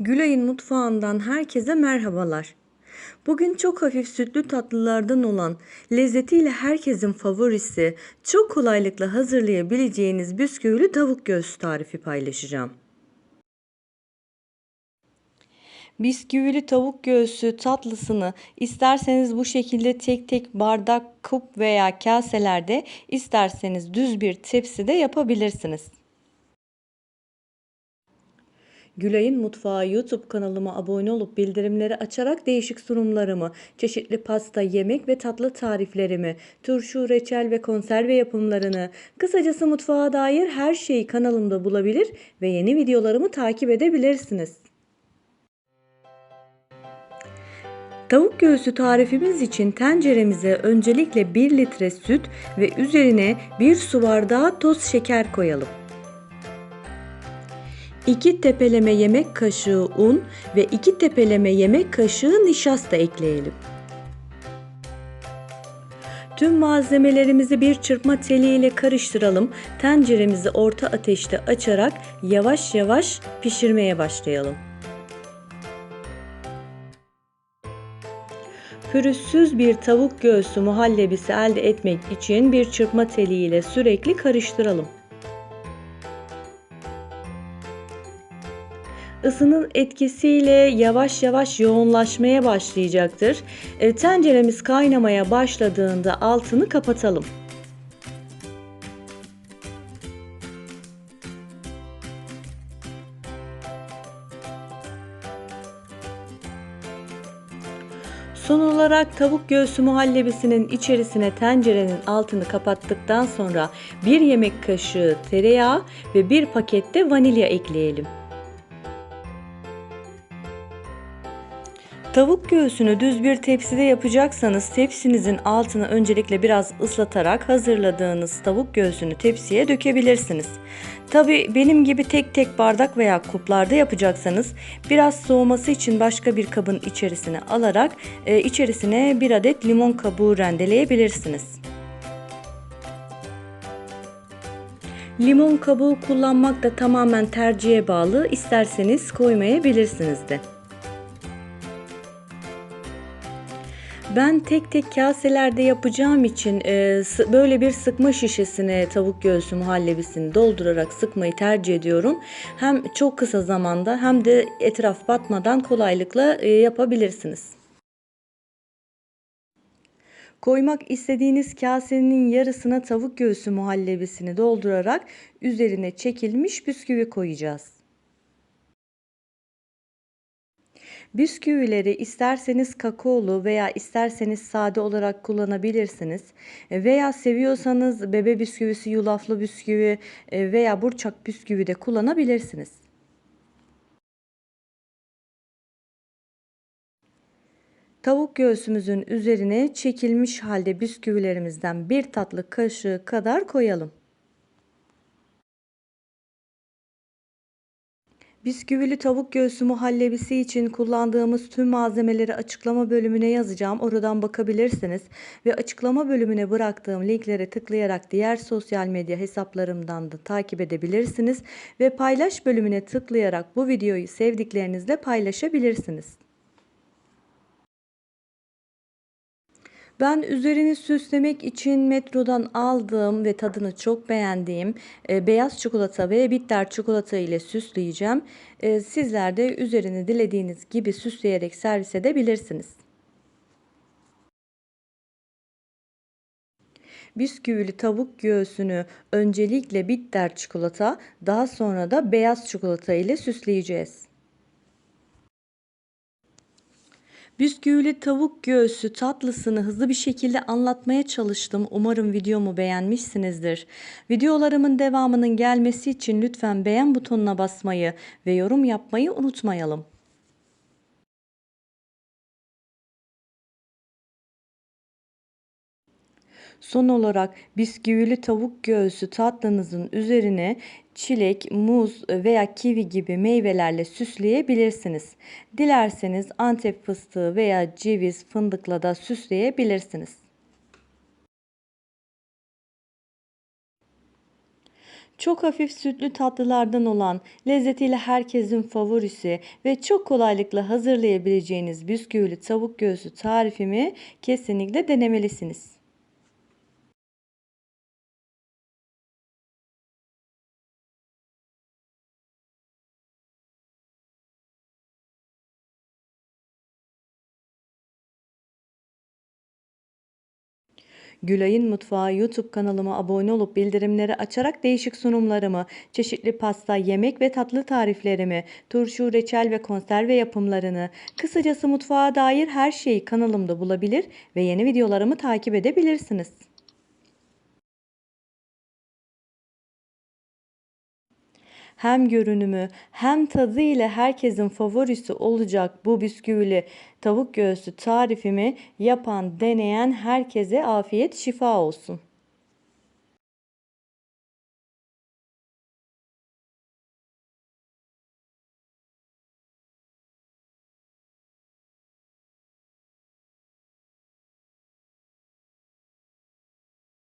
Gülay'ın mutfağından herkese merhabalar. Bugün çok hafif sütlü tatlılardan olan, lezzetiyle herkesin favorisi, çok kolaylıkla hazırlayabileceğiniz bisküvili tavuk göğsü tarifi paylaşacağım. Bisküvili tavuk göğsü tatlısını isterseniz bu şekilde tek tek bardak, kup veya kaselerde, isterseniz düz bir tepside yapabilirsiniz. Gülay'ın Mutfağı YouTube kanalıma abone olup bildirimleri açarak değişik sunumlarımı, çeşitli pasta, yemek ve tatlı tariflerimi, turşu, reçel ve konserve yapımlarını, kısacası mutfağa dair her şeyi kanalımda bulabilir ve yeni videolarımı takip edebilirsiniz. Tavuk göğsü tarifimiz için tenceremize öncelikle 1 litre süt ve üzerine 1 su bardağı toz şeker koyalım. 2 tepeleme yemek kaşığı un ve 2 tepeleme yemek kaşığı nişasta ekleyelim. Tüm malzemelerimizi bir çırpma teliyle karıştıralım. Tenceremizi orta ateşte açarak yavaş yavaş pişirmeye başlayalım. Pürüzsüz bir tavuk göğsü muhallebisi elde etmek için bir çırpma teliyle sürekli karıştıralım. Isının etkisiyle yavaş yavaş yoğunlaşmaya başlayacaktır. E, tenceremiz kaynamaya başladığında altını kapatalım. Son olarak tavuk göğsü muhallebisinin içerisine tencerenin altını kapattıktan sonra bir yemek kaşığı tereyağı ve bir pakette vanilya ekleyelim. Tavuk göğsünü düz bir tepside yapacaksanız tepsinizin altını öncelikle biraz ıslatarak hazırladığınız tavuk göğsünü tepsiye dökebilirsiniz. Tabi benim gibi tek tek bardak veya kuplarda yapacaksanız biraz soğuması için başka bir kabın içerisine alarak e, içerisine bir adet limon kabuğu rendeleyebilirsiniz. Limon kabuğu kullanmak da tamamen tercihe bağlı. İsterseniz koymayabilirsiniz de. Ben tek tek kaselerde yapacağım için e, böyle bir sıkma şişesine tavuk göğsü muhallebisini doldurarak sıkmayı tercih ediyorum. Hem çok kısa zamanda hem de etraf batmadan kolaylıkla e, yapabilirsiniz. Koymak istediğiniz kasenin yarısına tavuk göğsü muhallebisini doldurarak üzerine çekilmiş bisküvi koyacağız. Bisküvileri isterseniz kakaolu veya isterseniz sade olarak kullanabilirsiniz. E, veya seviyorsanız bebe bisküvisi, yulaflı bisküvi e, veya burçak bisküvi de kullanabilirsiniz. Tavuk göğsümüzün üzerine çekilmiş halde bisküvilerimizden bir tatlı kaşığı kadar koyalım. Bisküvili tavuk göğsü muhallebisi için kullandığımız tüm malzemeleri açıklama bölümüne yazacağım. Oradan bakabilirsiniz. Ve açıklama bölümüne bıraktığım linklere tıklayarak diğer sosyal medya hesaplarımdan da takip edebilirsiniz. Ve paylaş bölümüne tıklayarak bu videoyu sevdiklerinizle paylaşabilirsiniz. Ben üzerini süslemek için metrodan aldığım ve tadını çok beğendiğim e, beyaz çikolata ve bitter çikolata ile süsleyeceğim. E, sizler de üzerini dilediğiniz gibi süsleyerek servis edebilirsiniz. Bisküvili tavuk göğsünü öncelikle bitter çikolata, daha sonra da beyaz çikolata ile süsleyeceğiz. Bisküvili tavuk göğsü tatlısını hızlı bir şekilde anlatmaya çalıştım. Umarım videomu beğenmişsinizdir. Videolarımın devamının gelmesi için lütfen beğen butonuna basmayı ve yorum yapmayı unutmayalım. Son olarak bisküvili tavuk göğsü tatlınızın üzerine çilek, muz veya kivi gibi meyvelerle süsleyebilirsiniz. Dilerseniz antep fıstığı veya ceviz, fındıkla da süsleyebilirsiniz. Çok hafif sütlü tatlılardan olan, lezzetiyle herkesin favorisi ve çok kolaylıkla hazırlayabileceğiniz bisküvili tavuk göğsü tarifimi kesinlikle denemelisiniz. Gülay'ın Mutfağı YouTube kanalıma abone olup bildirimleri açarak değişik sunumlarımı, çeşitli pasta, yemek ve tatlı tariflerimi, turşu, reçel ve konserve yapımlarını, kısacası mutfağa dair her şeyi kanalımda bulabilir ve yeni videolarımı takip edebilirsiniz. Hem görünümü hem tadı ile herkesin favorisi olacak bu bisküvili tavuk göğsü tarifimi yapan, deneyen herkese afiyet şifa olsun.